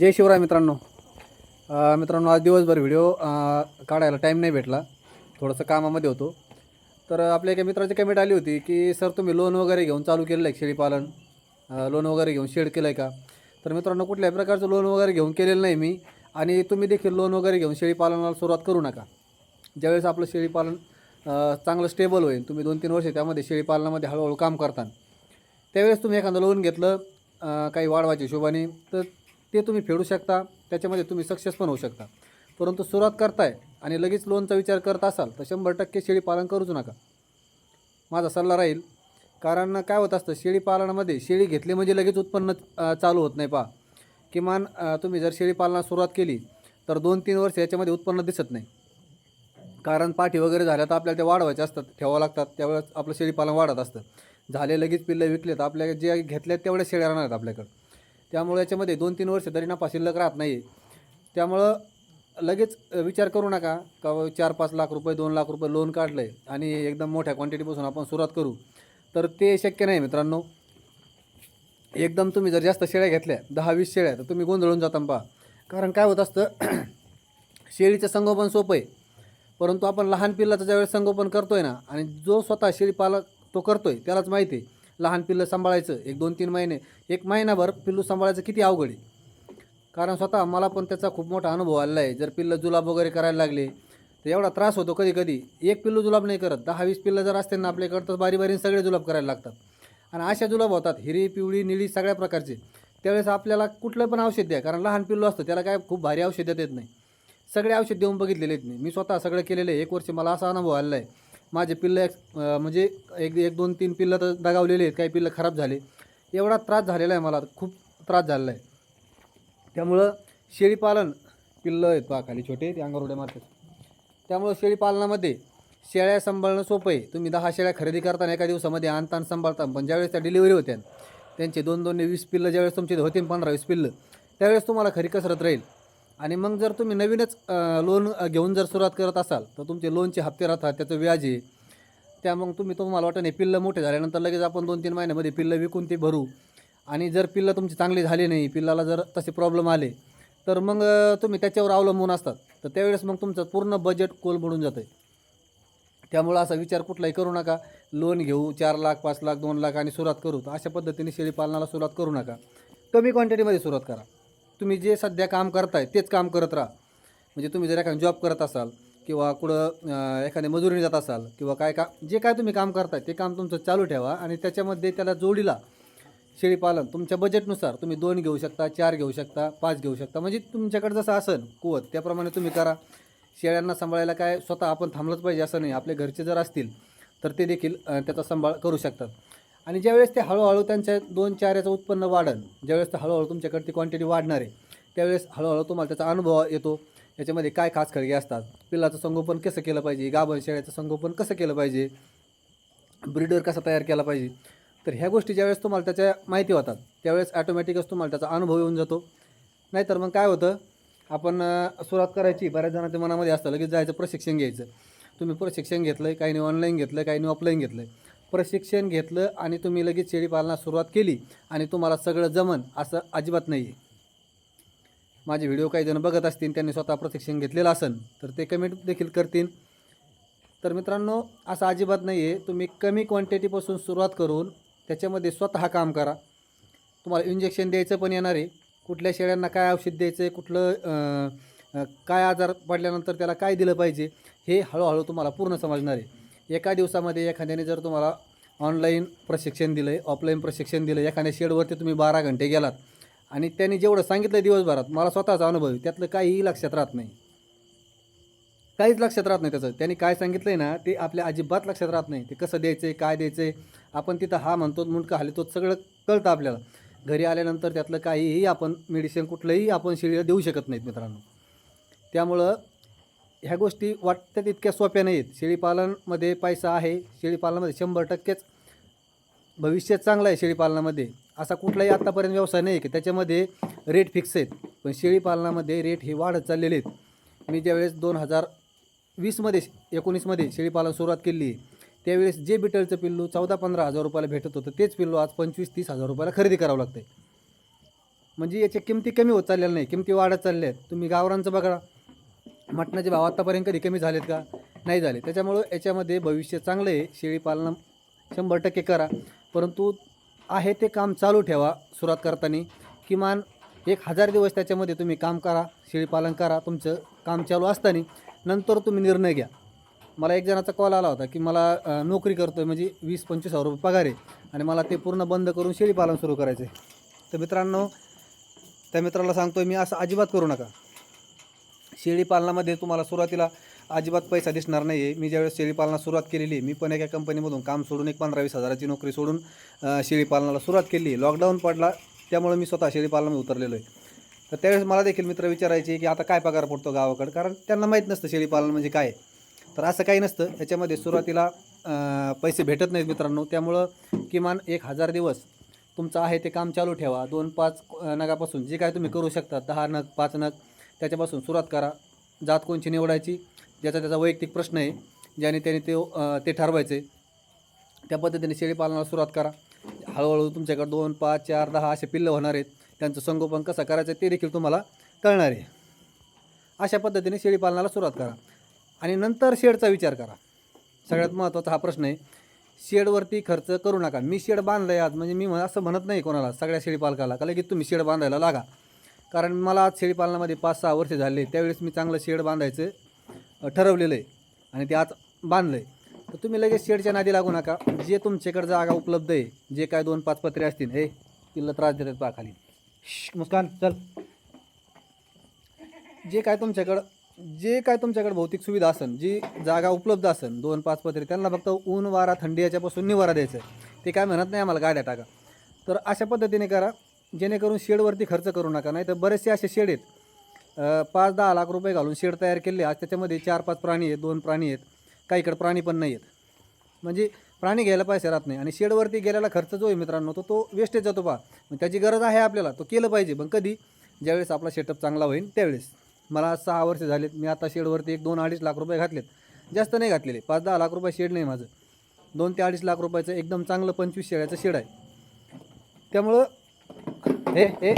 जय शिवराय मित्रांनो. मित्रांनो आज दिवसभर व्हिडिओ काढायला टाईम नाही भेटला. थोडंसं कामामध्ये होतो. तर आपल्या एका मित्राची कमेंट आली होती की सर तुम्ही लोन वगैरे घेऊन चालू केलेलं आहे शेळीपालन? लोन वगैरे घेऊन शेड केलं आहे का? तर मित्रांनो कुठल्याही प्रकारचं लोन वगैरे घेऊन केलेलं नाही मी. आणि तुम्ही देखील लोन वगैरे घेऊन शेळीपालनाला सुरुवात करू नका. ज्यावेळेस आपलं शेळीपालन चांगलं स्टेबल होईल तुम्ही दोन तीन वर्ष त्यामध्ये शेळीपालनामध्ये हळूहळू काम करता त्यावेळेस तुम्ही एखादं लोन घेतलं काही वाढवायच्या हिशोबाने तर ते तुम्ही फेडू शकता त्याच्यामध्ये तुम्ही सक्सेस पण होऊ शकता. परंतु सुरुवात करताय आणि लगेच लोनचा विचार करत असाल तर शंभर टक्के शेळीपालन करूच नका. माझा सल्ला राहील कारण काय होत असतं शेळीपालनामध्ये शेळी घेतली म्हणजे लगेच उत्पन्न चालू होत नाही पहा. किमान तुम्ही जर शेळीपालनास सुरुवात केली तर दोन तीन वर्ष याच्यामध्ये उत्पन्न दिसत नाही. कारण पाठी वगैरे झाल्या तर आपल्याला ते वाढवायचे असतात ठेवावं लागतात त्यावेळेस आपलं शेळीपालन वाढत असतं. झाले लगेच पिल्लं विकले तर आपल्या जे घेतल्या तेवढ्या शेळ्या राहणार आहेत आपल्याकडं. त्यामुळे याच्यामध्ये दोन तीन वर्ष तरी नफा शिल्लक राहत नाही. त्यामुळं लगेच विचार करू नका का चार पाच लाख रुपये दोन लाख रुपये लोन काढलं आहे आणि एकदम मोठ्या क्वांटिटीपासून आपण सुरुवात करू. तर ते शक्य नाही मित्रांनो. एकदम तुम्ही जर जास्त शेळ्या घेतल्या दहा वीस शेळ्या तर तुम्ही गोंधळून जाता पहा. कारण काय होत असतं शेळीचं संगोपन सोपं आहे. परंतु आपण लहान पिल्लाचं ज्यावेळेस संगोपन करतो आहे ना आणि जो स्वतः शेळी पालक तो आहे त्यालाच माहिती आहे. लहान पिल्लं सांभाळायचं एक दोन तीन महिने. एक महिनाभर पिल्लू सांभाळायचं किती अवघड आहे. कारण स्वतः मला पण त्याचा खूप मोठा अनुभव आलेला आहे. जर पिल्लं जुलाब वगैरे करायला लागले तर एवढा त्रास होतो कधी कधी एक पिल्लू जुलाब नाही करत. दहा वीस पिल्लं जर असते ना आपल्याकडं तर बारी बारीने सगळे जुलाब करायला लागतात. आणि अशा जुलाब होतात हिरी पिवळी निळी सगळ्या प्रकारचे. त्यावेळेस आपल्याला कुठलं पण औषध द्या कारण लहान पिल्लू असतं त्याला काय खूप भारी औषध देत नाही. सगळे औषध देऊन बघितलेले आहेत मी. मी स्वतः सगळं केलेलं आहे. एक वर्ष मला असा अनुभव आलेला आहे. माझे पिल्लं एक म्हणजे एक एक दोन तीन पिल्लं तर दगावलेले आहेत. काही पिल्लं खराब झाले. एवढा त्रास झालेला आहे मला. खूप त्रास झालेला आहे. त्यामुळं शेळीपालन पिल्लं आहेत पहा खाली छोटे ते अंगावर मारतात. त्यामुळं शेळीपालनामध्ये शेळ्या सांभाळणं सोपं आहे. तुम्ही दहा शेळ्या खरेदी करताना एका दिवसामध्ये आणता आणि सांभाळता. पण ज्यावेळेस त्या डिलिव्हरी होत्या त्यांचे दोन दोन वीस पिल्लं ज्यावेळेस तुमचे होतील पंधरा वीस पिल्लं त्यावेळेस तुम्हाला खरी कसरत राहील. आणि मग जर तुम्ही नवीनच लोन घेऊन जर सुरुवात करत असाल तर तुमचे लोनचे हप्ते राहतात त्याचं व्याज आहे. त्या मग तुम्ही तुम्हाला वाटतं नाही पिल्लं मोठे झाल्यानंतर लगेच आपण दोन तीन महिन्यामध्ये पिल्लं विकून ते भरू. आणि जर पिल्लं तुमची चांगली झाली नाही पिल्लाला जर तसे प्रॉब्लेम आले तर मग तुम्ही त्याच्यावर अवलंबून असतात. तर त्यावेळेस मग तुमचं पूर्ण बजेट कोलमडून जातं आहे त्यामुळं असा विचार कुठलाही करू नका. लोन घेऊ चार लाख पाच लाख दोन लाख आणि सुरुवात करू. तर अशा पद्धतीने शेळीपालनाला सुरुवात करू नका. कमी क्वांटिटीमध्ये सुरुवात करा. तुम्ही जे सध्या काम करताय तेच काम करत राहा. म्हणजे तुम्ही जर एखादा जॉब करत असाल किंवा कुठं एखाद्या मजुरीने जात असाल किंवा काय का जे काय तुम्ही काम करताय ते काम तुमचं चालू ठेवा आणि त्याच्यामध्ये त्याला जोडीला शेळीपालन तुमच्या बजेटनुसार तुम्ही दोन घेऊ शकता चार घेऊ शकता पाच घेऊ शकता. म्हणजे तुमच्याकडे जसं असेल कुवत त्याप्रमाणे तुम्ही करा. शेळ्यांना सांभाळायला काय स्वतः आपण थांबलंच पाहिजे असं नाही. आपले घरचे जर असतील तर ते देखील त्याचा सांभाळ करू शकतात. आणि ज्यावेळेस ते हळूहळू त्यांच्या दोन चार याचं उत्पन्न वाढन ज्यावेळेस ते हळूहळू तुमच्याकडे ती क्वांटिटी वाढणार आहे त्यावेळेस हळूहळू तुम्हाला त्याचा अनुभव येतो. याच्यामध्ये काय खास खळगे असतात? पिल्लाचं संगोपन कसं केलं पाहिजे? गाभण शेळ्याचं संगोपन कसं केलं पाहिजे? ब्रिडर कसा तयार केला पाहिजे? तर ह्या गोष्टी ज्यावेळेस तुम्हाला त्याच्या माहिती होतात त्यावेळेस ॲटोमॅटिकच तुम्हाला त्याचा अनुभव येऊन जातो. नाहीतर मग काय होतं? आपण सुरुवात करायची बऱ्याच जणांच्या मनामध्ये असतं लगेच जायचं प्रशिक्षण घ्यायचं. तुम्ही प्रशिक्षण घेतलं आहे नाही ऑनलाईन घेतलं काहींनी ऑफलाईन घेतलं आहे प्रशिक्षण घेतलं आणि तुम्ही लगेच शेळीपालना सुरुवात केली आणि तुम्हाला सगळं जमन असं अजिबात नाही आहे माझे व्हिडिओ काही जण बघत असतील त्यांनी स्वतः प्रशिक्षण घेतलेलं असेल तर ते कमेंट देखील करतील. तर मित्रांनो असं अजिबात नाही आहे तुम्ही कमी क्वांटिटीपासून सुरुवात करून त्याच्यामध्ये स्वतः काम करा. तुम्हाला इंजेक्शन द्यायचं पण येणार आहे. कुठल्या शेळ्यांना काय औषध द्यायचं आहे कुठलं काय आजार पडल्यानंतर त्याला काय दिलं पाहिजे हे हळूहळू तुम्हाला पूर्ण समजणार आहे. एका दिवसामध्ये एखाद्याने जर तुम्हाला ऑनलाईन प्रशिक्षण दिलं आहे ऑफलाईन प्रशिक्षण दिलं एखाद्या शेडवरती तुम्ही बारा घंटे गेलात आणि त्यांनी जेवढं सांगितलं दिवसभरात मला स्वतःचा अनुभव आहे त्यातलं काहीही लक्षात राहत नाही. काहीच लक्षात राहत नाही त्याचं. त्यांनी काय सांगितलं आहे ना ते आपल्या अजिबात लक्षात राहत नाही. ते कसं द्यायचं आहे काय द्यायचं आहे आपण तिथं हा म्हणतो मुंडका हलतो सगळं कळतं आपल्याला. घरी आल्यानंतर त्यातलं काहीही आपण मेडिसिन कुठलंही आपण शेळीला देऊ शकत नाहीत मित्रांनो. त्यामुळं ह्या गोष्टी वाटतात इतक्या सोप्या नाही आहेत शेळीपालनमध्ये पैसा आहे शेळीपालनामध्ये शंभर टक्केच भविष्य चांगलं आहे शेळीपालनामध्ये. असा कुठलाही आत्तापर्यंत व्यवसाय नाही की त्याच्यामध्ये रेट फिक्स आहेत. पण शेळीपालनामध्ये रेट हे वाढत चाललेले आहेत. मी ज्यावेळेस दोन हजार वीसमध्ये एकोणीसमध्ये शेळीपालन सुरुवात केली आहे त्यावेळेस जे बिटलचं पिल्लू चौदा पंधरा हजार रुपयाला भेटत होतं तेच पिल्लू आज पंचवीस तीस हजार रुपयाला खरेदी करावं लागतं म्हणजे याच्या किमती कमी होत चाललेल्या नाही किमती वाढत चालल्या आहेत. तुम्ही गावरांचं बघा मटणाचे भाव आत्तापर्यंत कधी कमी झालेत का? नाही झाले. त्याच्यामुळं याच्यामध्ये भविष्य चांगलं आहे. शेळीपालन शंभर टक्के करा. परंतु आहे ते काम चालू ठेवा सुरुवात करताना. किमान एक हजार दिवस त्याच्यामध्ये तुम्ही काम करा शेळीपालन करा तुमचं काम चालू असताना. नंतर तुम्ही निर्णय घ्या. मला एक जणाचा कॉल आला होता की मला नोकरी करतो आहे म्हणजे वीस पंचवीस हजार रुपये पगार आहे. आणि मला ते पूर्ण बंद करून शेळीपालन सुरू करायचं आहे तर मित्रांनो त्या मित्राला सांगतो आहे मी असं अजिबात करू नका. शेळीपालनामध्ये तुम्हाला सुरुवातीला अजिबात पैसा दिसणार नाही आहे मी ज्यावेळेस शेळीपालनाला सुरुवात केलेली मी पण एका कंपनीमधून काम सोडून एक पंधरा वीस हजाराची नोकरी सोडून शेळीपालनाला सुरुवात केली लॉकडाऊन पडला त्यामुळे मी स्वतः शेळीपालनामध्ये उतरलेलो आहे. तर त्यावेळेस मला देखील मित्र विचारायचे की आता काय पगार पडतो गावाकडं? कारण त्यांना माहीत नसतं शेळीपालन म्हणजे काय तर असं काही नसतं. याच्यामध्ये सुरुवातीला पैसे भेटत नाहीत मित्रांनो. त्यामुळं किमान एक हजार दिवस तुमचं आहे ते काम चालू ठेवा. दोन पाच नगापासून जे काय तुम्ही करू शकता दहा नग पाच नग त्याच्यापासून सुरुवात करा. जात कोणची निवडायची? ज्याचा त्याचा वैयक्तिक प्रश्न आहे ज्याने त्याने ते ते ठरवायचे. त्या पद्धतीने शेळीपालनाला सुरुवात करा. हळूहळू तुमच्याकडे दोन पाच चार दहा असे पिल्लं होणार आहेत. त्यांचं संगोपन कसं करायचं ते देखील तुम्हाला कळणार आहे. अशा पद्धतीने शेळीपालनाला सुरुवात करा. आणि नंतर शेडचा विचार करा. सगळ्यात महत्त्वाचा हा प्रश्न आहे शेडवरती खर्च करू नका. मी शेड बांधलं आहे आज म्हणजे मी असं म्हणत नाही कोणाला सगळ्या शेळीपालकाला का लगेच तुम्ही शेड बांधायला लागा. कारण मला आज शेळीपालनामध्ये पाच सहा वर्ष झाले. त्यावेळेस मी चांगलं शेड बांधायचं ठरवलेलं आहे आणि ते आज बांधलं आहे तर तुम्ही लगेच शेडच्या नादी लागू नका. जे तुमच्याकडे जागा उपलब्ध आहे जे काय दोन पाच पत्रे असतील हे तिला त्रास देतात पहा खाली. मुस्कान चल. जे काय तुमच्याकडं जे काय तुमच्याकडे भौतिक सुविधा असेल जी जागा उपलब्ध असेल दोन पाच पत्रे त्यांना फक्त ऊन वारा थंडी याच्यापासून निवारा द्यायचा ते काय म्हणत नाही आम्हाला गाड्या टाका. तर अशा पद्धतीने करा. जेणेकरून शेडवरती खर्च करू नका नाही तर बरेचसे असे शेड आहेत. पाच दहा लाख रुपये घालून शेड तयार केले आज त्याच्यामध्ये चार पाच प्राणी आहेत दोन प्राणी आहेत. काहीकडे प्राणी पण नाही आहेत. म्हणजे प्राणी घ्यायला पाहिजे राहत नाही. आणि शेडवरती गेलेला खर्च जो आहे मित्रांनो तो तो वेस्टेज जातो पहा. मग त्याची गरज आहे आपल्याला तो केलं पाहिजे. पण कधी? ज्यावेळेस आपला सेटअप चांगला होईल त्यावेळेस. मला सहा वर्ष झालेत मी आता शेडवरती एक दोन अडीच लाख रुपये घातलेत. जास्त नाही घातलेले. पाच दहा लाख रुपये शेड नाही माझं. दोन ते अडीच लाख रुपयाचं एकदम चांगलं पंचवीस शेळ्याचं शेड आहे. त्यामुळं हे हे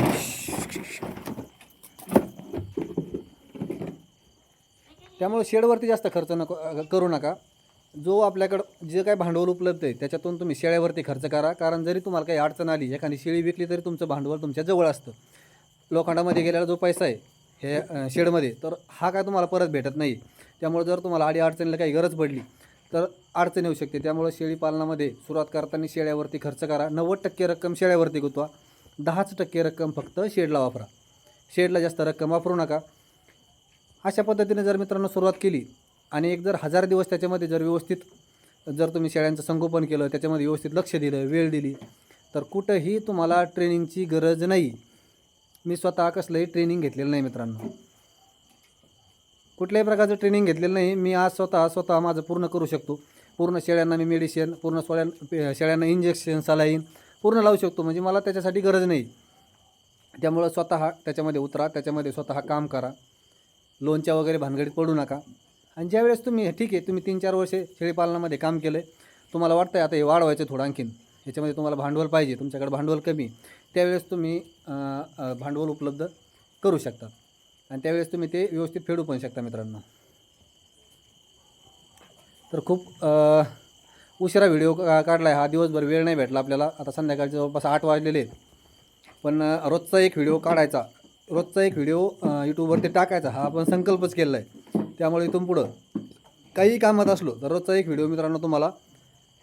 त्यामुळे शेडवरती जास्त खर्च नको करू नका. जो आपल्याकडं जे काय भांडवल उपलब्ध आहे त्याच्यातून तुम्ही शेळ्यावरती खर्च करा. कारण जरी तुम्हाला काही अडचण आली एखादी शेळी विकली तरी तुमचं भांडवल तुमच्या जवळ असतं. लोखंडामध्ये गेलेला जो पैसा आहे हे शेडमध्ये तर हा काय तुम्हाला परत भेटत नाही. त्यामुळे जर तुम्हाला आडी अडचणीला काही गरज पडली तर अडचण येऊ शकते. त्यामुळे शेळी पालनामध्ये सुरुवात करताना शेळ्यावरती खर्च करा. नव्वद टक्के रक्कम शेळ्यावरती गुंतवा. दहाच टक्के रक्कम फक्त शेडला वापरा. शेडला जास्त रक्कम वापरू नका. अशा पद्धतीने जर मित्रांनो सुरुवात केली आणि एक जर हजार दिवस त्याच्यामध्ये जर व्यवस्थित जर तुम्ही शेळ्यांचं संगोपन केलं त्याच्यामध्ये व्यवस्थित लक्ष दिलं वेळ दिली तर कुठंही तुम्हाला ट्रेनिंगची गरज नाही. मी स्वतः कसलंही ट्रेनिंग घेतलेलं नाही मित्रांनो. कुठल्याही प्रकारचं ट्रेनिंग घेतलेलं नाही. मी आज स्वतः स्वतः माझं पूर्ण करू शकतो. पूर्ण शेळ्यांना मी मेडिसिन पूर्ण सोळ्यां शेळ्यांना इंजेक्शन सलाईन पूर्ण लावू शकतो. म्हणजे मला त्याच्यासाठी गरज नाही. त्यामुळं स्वतः त्याच्यामध्ये उतरा त्याच्यामध्ये स्वतः काम करा. लोनच्या वगैरे भानगडीत पडू नका. आणि ज्यावेळेस तुम्ही ठीक आहे तुम्ही तीन चार वर्षे शेळीपालनामध्ये काम केलं आहे तुम्हाला वाटतं आहे आता हे वाढवायचं थोडं आणखीन. ह्याच्यामध्ये तुम्हाला भांडवल पाहिजे तुमच्याकडे भांडवल कमी. त्यावेळेस तुम्ही भांडवल उपलब्ध करू शकता. आणि त्यावेळेस तुम्ही ते व्यवस्थित फेडू पण शकता मित्रांनो. तर खूप उशिरा व्हिडिओ काढला आहे हा दिवसभर वेळ नाही भेटला आपल्याला. आता संध्याकाळचे जवळपास आठ वाजलेले आहेत. पण रोजचा एक व्हिडिओ काढायचा. रोजचा एक व्हिडिओ यूट्यूबवरती टाकायचा. हा आपण संकल्पच केलेला आहे त्यामुळे इथून पुढं काही कामात असलो तर रोजचा एक व्हिडिओ मित्रांनो तुम्हाला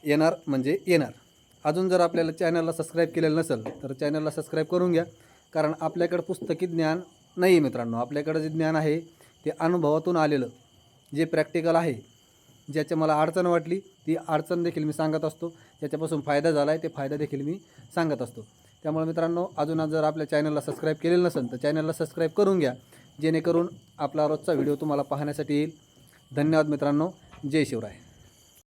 येणार म्हणजे येणार. अजून जर आपल्याला चॅनलला सबस्क्राईब केलेलं नसेल तर चॅनलला सबस्क्राईब करून घ्या. कारण आपल्याकडं पुस्तकी ज्ञान नाही आहे मित्रांनो. आपल्याकडं जे ज्ञान आहे ते अनुभवातून आलेलं जे प्रॅक्टिकल आहे ज्याच्या मला अडचण वाटली ती अडचण देखील मी सांगत असतो. ज्याच्यापासून फायदा झाला आहे ते फायदा देखील मी सांगत असतो. त्यामुळे मित्रांनो अजून जर आपल्या चॅनलला सबस्क्राईब केलेलं नसेल तर चॅनलला सबस्क्राईब करून घ्या. जेणेकरून आपला रोजचा व्हिडिओ तुम्हाला पाहण्यासाठी येईल. धन्यवाद मित्रांनो. जय शिवराय.